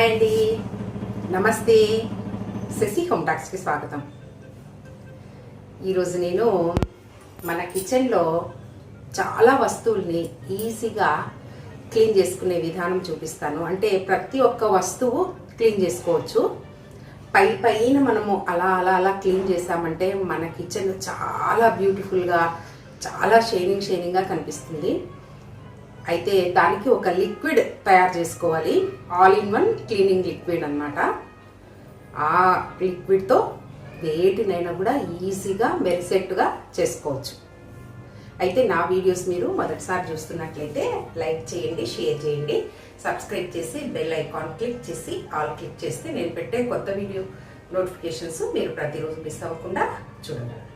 Hi అండి. నమస్తే. Shashi home టాక్స్కి స్వాగతం. ఈరోజు నేను మన కిచెన్లో చాలా వస్తువుల్ని ఈజీగా క్లీన్ చేసుకునే విధానం చూపిస్తాను. అంటే ప్రతి ఒక్క వస్తువు క్లీన్ చేసుకోవచ్చు. పై పైన మనము అలా అలా అలా క్లీన్ చేసామంటే మన కిచెన్ చాలా బ్యూటిఫుల్గా చాలా షైనింగ్ షైనింగ్గా కనిపిస్తుంది. అయితే దానికి ఒక లిక్విడ్ తయారు చేసుకోవాలి. All in one cleaning liquid అన్నమాట. ఆ లిక్విడ్తో వేటినైనా కూడా ఈజీగా మెరిసెట్టుగా చేసుకోవచ్చు. అయితే నా వీడియోస్ మీరు మొదటిసారి చూస్తున్నట్లయితే లైక్ చేయండి షేర్ చేయండి. సబ్స్క్రైబ్ చేసి బెల్ ఐకాన్ క్లిక్ చేసి ఆల్ క్లిక్ చేస్తే నేను పెట్టే కొత్త వీడియో నోటిఫికేషన్స్ మీరు ప్రతిరోజు మిస్ అవ్వకుండా చూడగలరు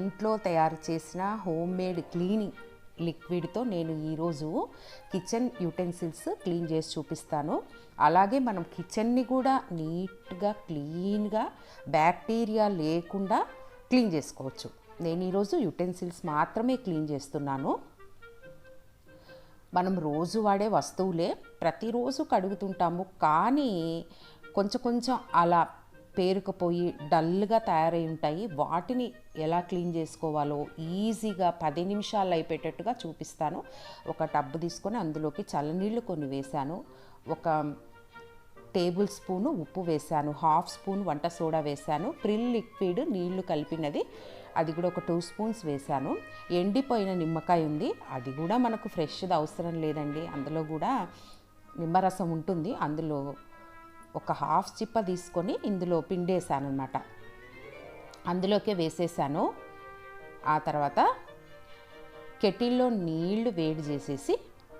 ఇంట్లో తయారు చేసిన హోమ్ మేడ్ క్లీనింగ్ లిక్విడ్తో నేను ఈరోజు కిచెన్ యూటెన్సిల్స్ క్లీన్ చేసి చూపిస్తాను. అలాగే మనం కిచెన్ని కూడా నీట్గా క్లీన్గా బ్యాక్టీరియా లేకుండా క్లీన్ చేసుకోవచ్చు. నేను ఈరోజు యుటెన్సిల్స్ మాత్రమే క్లీన్ చేస్తున్నాను. మనం రోజు వాడే వస్తువులే ప్రతిరోజు కడుగుతుంటాము. కానీ కొంచెం కొంచెం అలా పేరుకుపోయి డల్గా తయారై ఉంటాయి. వాటిని ఎలా క్లీన్ చేసుకోవాలో ఈజీగా పది నిమిషాలు అయిపోయేటట్టుగా చూపిస్తాను. ఒక టబ్బు తీసుకొని అందులోకి చల్లనీళ్ళు కొన్ని వేశాను. ఒక టేబుల్ స్పూను ఉప్పు వేశాను. హాఫ్ స్పూన్ వంట సోడా వేశాను. ప్రిల్ లిక్విడ్ నీళ్ళు కలిపినది. అది కూడా ఒక టూ స్పూన్స్ వేశాను. ఎండిపోయిన నిమ్మకాయ ఉంది. అది కూడా మనకు ఫ్రెష్ది అవసరం లేదండి. అందులో కూడా నిమ్మరసం ఉంటుంది. అందులో ఒక హాఫ్ చిప్ప తీసుకొని ఇందులో పిండేశాను అనమాట అందులోకే వేసేసాను ఆ తర్వాత కెటిల్లో నీళ్ళు వేడి చేసేసి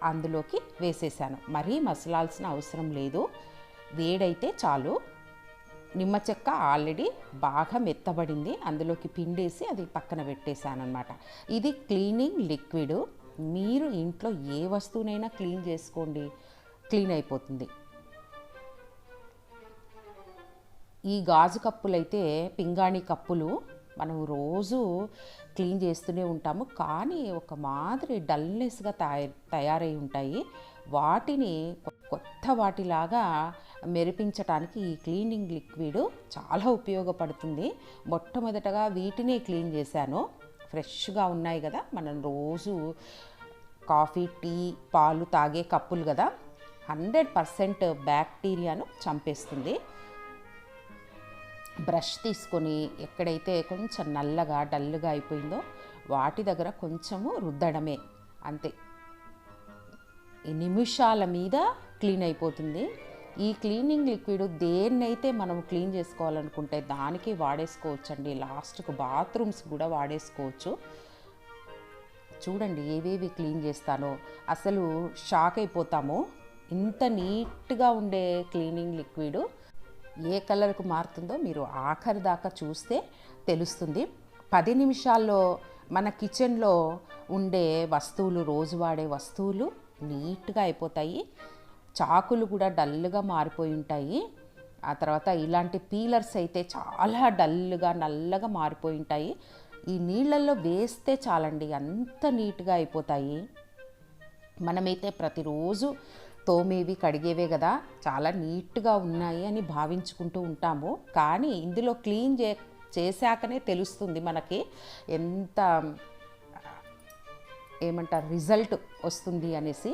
అందులోకి వేసేసాను మరీ మసలాల్సిన అవసరం లేదు. వేడైతే చాలు. నిమ్మ చెక్క ఆల్రెడీ బాగా మెత్తబడింది. అందులోకి పిండేసి అది పక్కన పెట్టేశాను అనమాట ఇది క్లీనింగ్ లిక్విడ్. మీరు ఇంట్లో ఏ వస్తువునైనా క్లీన్ చేసుకోండి. క్లీన్ అయిపోతుంది. ఈ గాజు కప్పులైతే పింగాణి కప్పులు మనం రోజు క్లీన్ చేస్తూనే ఉంటాము. కానీ ఒక మాదిరి డల్నెస్గా తయారు తయారై ఉంటాయి. వాటిని కొత్త వాటిలాగా మెరిపించడానికి ఈ క్లీనింగ్ లిక్విడ్ చాలా ఉపయోగపడుతుంది. మొట్టమొదటగా వీటినే క్లీన్ చేశాను. ఫ్రెష్గా ఉన్నాయి కదా మనం రోజు కాఫీ టీ పాలు తాగే కప్పులు కదా హండ్రెడ్ పర్సెంట్ బ్యాక్టీరియాను చంపేస్తుంది. బ్రష్ తీసుకొని ఎక్కడైతే కొంచెం నల్లగా డల్గా అయిపోయిందో వాటి దగ్గర కొంచెము రుద్దడమే. అంతే. నిమిషాల మీద క్లీన్ అయిపోతుంది. ఈ క్లీనింగ్ లిక్విడ్ దేన్నైతే మనం క్లీన్ చేసుకోవాలనుకుంటే దానికి వాడేసుకోవచ్చు అండి లాస్ట్కు బాత్రూమ్స్ కూడా వాడేసుకోవచ్చు. చూడండి ఏవేవి క్లీన్ చేస్తానో. అసలు షాక్ అయిపోతాము. ఇంత నీట్గా ఉండే క్లీనింగ్ లిక్విడ్ ఏ కలర్కు మారుతుందో మీరు ఆఖరి దాకా చూస్తే తెలుస్తుంది. పది నిమిషాల్లో మన కిచెన్లో ఉండే వస్తువులు రోజు వాడే వస్తువులు నీట్గా అయిపోతాయి. చాకులు కూడా డల్గా మారిపోయి ఉంటాయి. ఆ తర్వాత ఇలాంటి పీలర్స్ అయితే చాలా డల్గా నల్లగా మారిపోయి ఉంటాయి. ఈ నీళ్ళల్లో వేస్తే చాలండి అంత నీట్గా అయిపోతాయి. మనమైతే ప్రతిరోజు తోమేవి కడిగేవే కదా. చాలా నీట్గా ఉన్నాయి అని భావించుకుంటూ ఉంటాము. కానీ ఇందులో క్లీన్ చే చేశాకనే తెలుస్తుంది మనకి ఎంత ఏమంటారు రిజల్ట్ వస్తుంది అనేసి.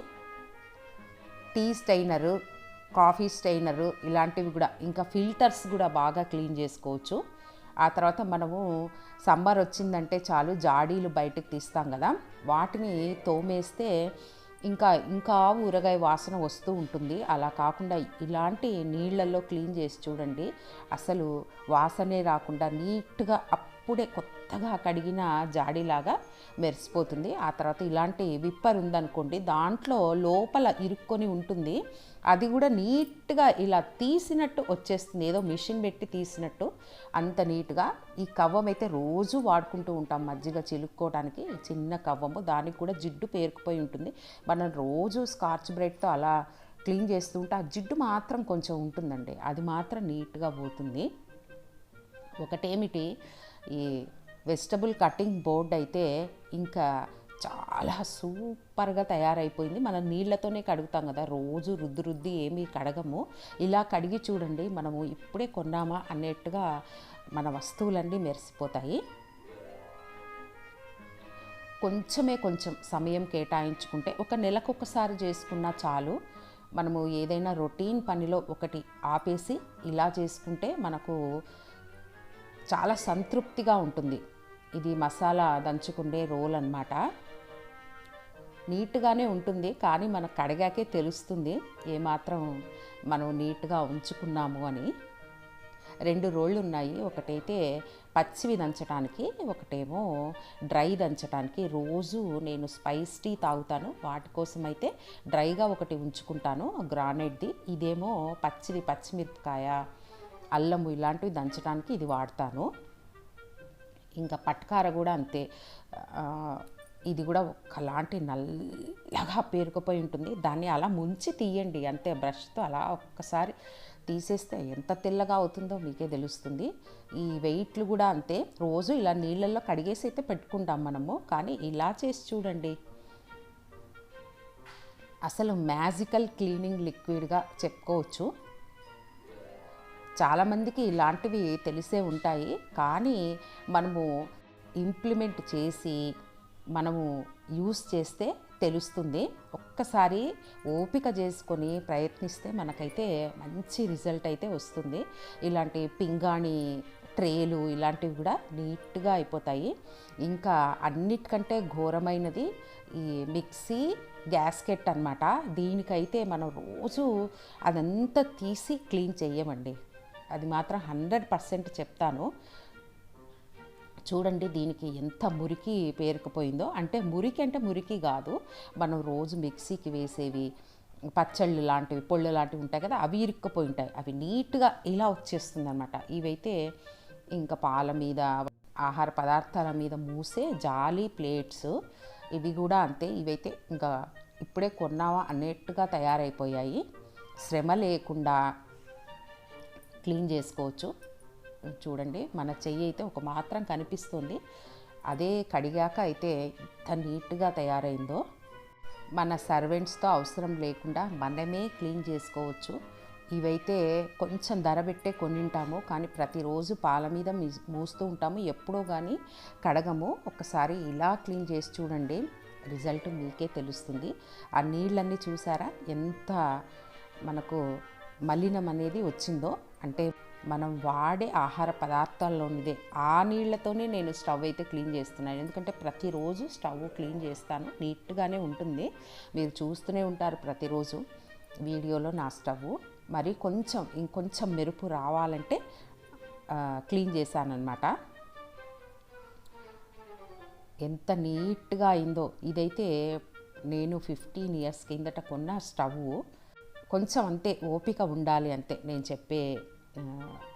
టీ స్టైనరు కాఫీ స్టైనరు ఇలాంటివి కూడా ఇంకా ఫిల్టర్స్ కూడా బాగా క్లీన్ చేసుకోవచ్చు. ఆ తర్వాత మనము సమ్మర్ వచ్చిందంటే చాలు జాడీలు బయటకు తీస్తాం కదా. వాటిని తోమేస్తే ఇంకా ఇంకా ఊరగాయ వాసన వస్తూ ఉంటుంది. అలా కాకుండా ఇలాంటి నీళ్ళల్లో క్లీన్ చేసి చూడండి. అసలు వాసనే రాకుండా నీట్గా అప్పుడే కొత్తగా కడిగిన జాడీలాగా మెరిసిపోతుంది. ఆ తర్వాత ఇలాంటి విప్పర్ ఉందనుకోండి దాంట్లో లోపల ఇరుక్కొని ఉంటుంది. అది కూడా నీట్గా ఇలా తీసినట్టు వచ్చేస్తుంది. ఏదో మిషన్ పెట్టి తీసినట్టు అంత నీట్గా. ఈ కవ్వం అయితే రోజు వాడుకుంటూ ఉంటాం మజ్జిగ చిలుక్కోవడానికి చిన్న కవ్వము దానికి కూడా జిడ్డు పేరుకుపోయి ఉంటుంది. మనం రోజు స్కార్చ్ బ్రెడ్తో అలా క్లీన్ చేస్తూ ఉంటే ఆ జిడ్డు మాత్రం కొంచెం ఉంటుందండి. అది మాత్రం నీట్గా పోతుంది. ఒకటేమిటి? ఈ వెజిటబుల్ కటింగ్ బోర్డ్ అయితే ఇంకా చాలా సూపర్గా తయారైపోయింది. మనం నీళ్ళతోనే కడుగుతాం కదా రోజు రుద్ది రుద్ది ఏమీ కడగము. ఇలా కడిగి చూడండి మనము ఇప్పుడే కొన్నామా అన్నట్టుగా మన వస్తువులన్నీ మెరిసిపోతాయి. కొంచెమే కొంచెం సమయం కేటాయించుకుంటే ఒక నెలకు ఒకసారి చేసుకున్నా చాలు. మనము ఏదైనా రొటీన్ పనిలో ఒకటి ఆపేసి ఇలా చేసుకుంటే మనకు చాలా సంతృప్తిగా ఉంటుంది. ఇది మసాలా దంచుకుండే రోల్ అన్నమాట. నీట్గానే ఉంటుంది కానీ మనకు కడిగాకే తెలుస్తుంది ఏమాత్రం మనం నీట్గా ఉంచుకున్నాము అని. రెండు రోళ్ళు ఉన్నాయి. ఒకటైతే పచ్చివి దంచడానికి ఒకటేమో డ్రై దంచడానికి రోజు నేను స్పైస్ టీ తాగుతాను. వాటి కోసం అయితే డ్రైగా ఒకటి ఉంచుకుంటాను గ్రానైట్ది. ఇదేమో పచ్చిది పచ్చిమిరపకాయ. అల్లము ఇలాంటివి దంచడానికి ఇది వాడతాను. ఇంకా పట్కార కూడా అంతే. ఇది కూడా ఒకలాంటి నల్లగా పేరుకుపోయి ఉంటుంది. దాన్ని అలా ముంచి తీయండి. అంతే బ్రష్తో అలా ఒక్కసారి తీసేస్తే ఎంత తెల్లగా అవుతుందో మీకే తెలుస్తుంది. ఈ వెయిట్లు కూడా అంతే. రోజు ఇలా నీళ్ళల్లో కడిగేసి అయితే పెట్టుకుంటాం మనము. కానీ ఇలా చేసి చూడండి. అసలు మ్యాజికల్ క్లీనింగ్ లిక్విడ్గా చెప్పుకోవచ్చు. చాలామందికి ఇలాంటివి తెలిసే ఉంటాయి. కానీ మనము ఇంప్లిమెంట్ చేసి మనము యూస్ చేస్తే తెలుస్తుంది. ఒక్కసారి ఓపిక చేసుకొని ప్రయత్నిస్తే మనకైతే మంచి రిజల్ట్ అయితే వస్తుంది. ఇలాంటి పింగాణి ట్రేలు ఇలాంటివి కూడా నీట్గా అయిపోతాయి. ఇంకా అన్నిటికంటే ఘోరమైనది ఈ మిక్సీ గ్యాస్కెట్ అన్నమాట. దీనికైతే మనం రోజు అదంతా తీసి క్లీన్ చేయమండి అది మాత్రం హండ్రెడ్ పర్సెంట్ చెప్తాను. చూడండి దీనికి ఎంత మురికి పేరుకుపోయిందో. అంటే మురికి అంటే మురికి కాదు. మనం రోజు మిక్సీకి వేసేవి పచ్చళ్ళు లాంటివి పొళ్ళు లాంటివి ఉంటాయి కదా అవి ఇరుక్కుపోయి ఉంటాయి. అవి నీట్గా ఇలా వచ్చేస్తుంది అనమాట ఇవైతే ఇంకా పాల మీద ఆహార పదార్థాల మీద మూసే జాలి ప్లేట్స్. ఇవి కూడా అంతే. ఇవైతే ఇంకా ఇప్పుడే కొన్నావా అన్నట్టుగా తయారైపోయాయి. శ్రమ లేకుండా క్లీన్ చేసుకోవచ్చు. చూడండి మన చెయ్యి అయితే ఒక మాత్రం కనిపిస్తుంది. అదే కడిగాక అయితే ఎంత నీట్గా తయారైందో. మన సర్వెంట్స్తో అవసరం లేకుండా మనమే క్లీన్ చేసుకోవచ్చు. ఇవైతే కొంచెం ధర పెట్టే కొనింటాము. కానీ ప్రతిరోజు పాల మీద మూస్తూ ఉంటాము. ఎప్పుడో కానీ కడగము. ఒకసారి ఇలా క్లీన్ చేసి చూడండి. రిజల్ట్ మీకే తెలుస్తుంది. ఆ నీళ్ళన్నీ చూసారా? ఎంత మనకు మలినం అనేది వచ్చిందో. అంటే మనం వాడే ఆహార పదార్థాల్లోనిదే. ఆ నీళ్ళతోనే నేను స్టవ్ అయితే క్లీన్ చేస్తున్నాను. ఎందుకంటే ప్రతిరోజు స్టవ్ క్లీన్ చేస్తాను. నీట్గానే ఉంటుంది. మీరు చూస్తూనే ఉంటారు ప్రతిరోజు వీడియోలో నా స్టవ్ మరి కొంచెం ఇంకొంచెం మెరుపు రావాలంటే క్లీన్ చేశానమాట ఎంత నీట్గా అయిందో. ఇదైతే నేను ఫిఫ్టీన్ ఇయర్స్ కిందట కొన్న స్టవ్ కొంచెం అంతే ఓపిక ఉండాలి అంతే. నేను చెప్పే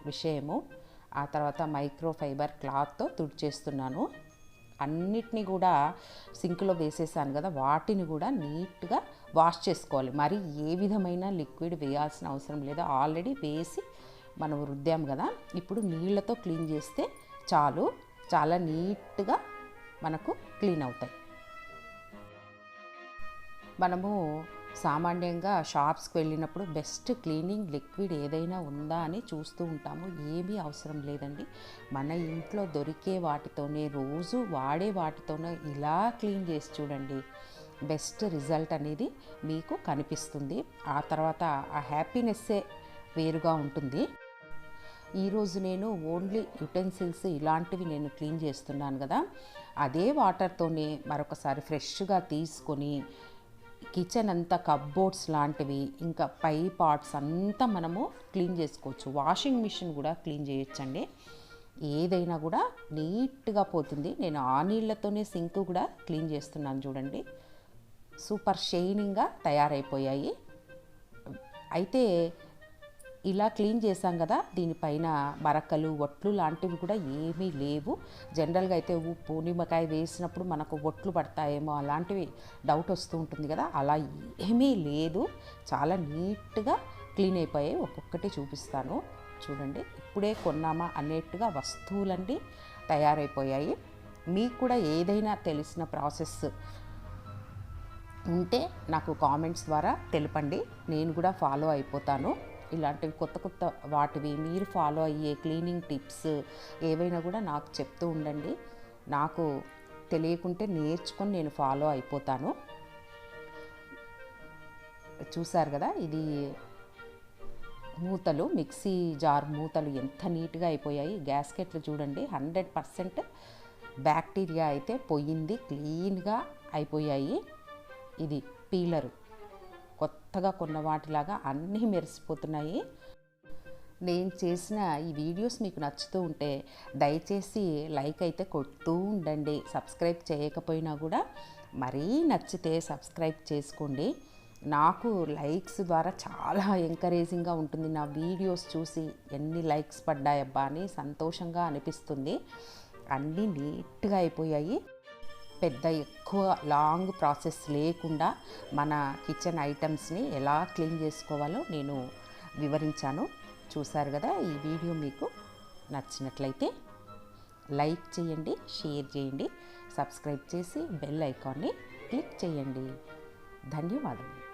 విషయము. ఆ తర్వాత మైక్రోఫైబర్ క్లాత్తో తుడిచేస్తున్నాను. అన్నిటినీ కూడా సింక్లో వేసేసాను కదా వాటిని కూడా నీట్గా వాష్ చేసుకోవాలి. మరి ఏ విధమైన లిక్విడ్ వేయాల్సిన అవసరం లేదు. ఆల్రెడీ వేసి మనం రుద్దాం కదా ఇప్పుడు నీళ్ళతో క్లీన్ చేస్తే చాలు. చాలా నీట్గా మనకు క్లీన్ అవుతాయి. మనము సామాన్యంగా షాప్స్కి వెళ్ళినప్పుడు బెస్ట్ క్లీనింగ్ లిక్విడ్ ఏదైనా ఉందా అని చూస్తూ ఉంటాము. ఏమీ అవసరం లేదండి. మన ఇంట్లో దొరికే వాటితోనే రోజు వాడే వాటితోనే ఇలా క్లీన్ చేసి చూడండి. బెస్ట్ రిజల్ట్ అనేది మీకు కనిపిస్తుంది. ఆ తర్వాత ఆ హ్యాపీనెస్సే వేరుగా ఉంటుంది. ఈరోజు నేను ఓన్లీ యుటెన్సిల్స్ ఇలాంటివి నేను క్లీన్ చేస్తున్నాను కదా. అదే వాటర్తోనే మరొకసారి ఫ్రెష్గా తీసుకొని కిచెన్ అంతా కబ్బోర్డ్స్ లాంటివి ఇంకా పై పార్ట్స్ అంతా మనము క్లీన్ చేసుకోవచ్చు. వాషింగ్ మిషన్ కూడా క్లీన్ చేయొచ్చండి. ఏదైనా కూడా నీట్గా పోతుంది. నేను ఆ నీళ్ళతోనే సింక్ కూడా క్లీన్ చేస్తున్నాను చూడండి. సూపర్ షైనింగ్గా తయారైపోయాయి. అయితే ఇలా క్లీన్ చేసాం కదా దీనిపైన మరకలు ఒట్లు లాంటివి కూడా ఏమీ లేవు. జనరల్గా అయితే ఉప్పు నిమ్మకాయ వేసినప్పుడు మనకు ఒట్లు పడతాయేమో అలాంటివి డౌట్ వస్తూ ఉంటుంది కదా అలా ఏమీ లేదు. చాలా నీట్గా క్లీన్ అయిపోయాయి. ఒక్కొక్కటి చూపిస్తాను. చూడండి ఇప్పుడే కొన్నామా అనేట్టుగా వస్తువులన్నీ తయారైపోయాయి. మీకు కూడా ఏదైనా తెలిసిన ప్రాసెస్ ఉంటే నాకు కామెంట్స్ ద్వారా తెలపండి. నేను కూడా ఫాలో అయిపోతాను. ఇలాంటివి కొత్త కొత్త వాటివి మీరు ఫాలో అయ్యే క్లీనింగ్ టిప్స్ ఏవైనా కూడా నాకు చెప్తూ ఉండండి. నాకు తెలియకుంటే నేర్చుకొని నేను ఫాలో అయిపోతాను. చూసారు కదా ఇది మూతలు మిక్సీ జార్ మూతలు ఎంత నీట్గా అయిపోయాయి. గ్యాస్కెట్లు చూడండి హండ్రెడ్ పర్సెంట్ బ్యాక్టీరియా అయితే పోయింది క్లీన్గా అయిపోయాయి. ఇది పీలరు. కొత్తగా కొన్న వాటిలాగా అన్నీ మెరిసిపోతున్నాయి. నేను చేసిన ఈ వీడియోస్ మీకు నచ్చుతూ ఉంటే దయచేసి లైక్ అయితే కొడుతూ ఉండండి. సబ్స్క్రైబ్ చేయకపోయినా కూడా మరీ నచ్చితే సబ్స్క్రైబ్ చేసుకోండి. నాకు లైక్స్ ద్వారా చాలా ఎంకరేజింగ్గా ఉంటుంది. నా వీడియోస్ చూసి ఎన్ని లైక్స్ పడ్డాయబ్బా అని సంతోషంగా అనిపిస్తుంది. అన్నీ నీట్గా అయిపోయాయి. పెద్ద ఎక్కువ లాంగ్ ప్రాసెస్ లేకుండా మన కిచెన్ ఐటమ్స్ని ఎలా క్లీన్ చేసుకోవాలో నేను వివరించాను. చూసారు కదా ఈ వీడియో మీకు నచ్చినట్లయితే లైక్ చేయండి షేర్ చేయండి సబ్స్క్రైబ్ చేసి బెల్ ఐకాన్ని క్లిక్ చేయండి. ధన్యవాదములు.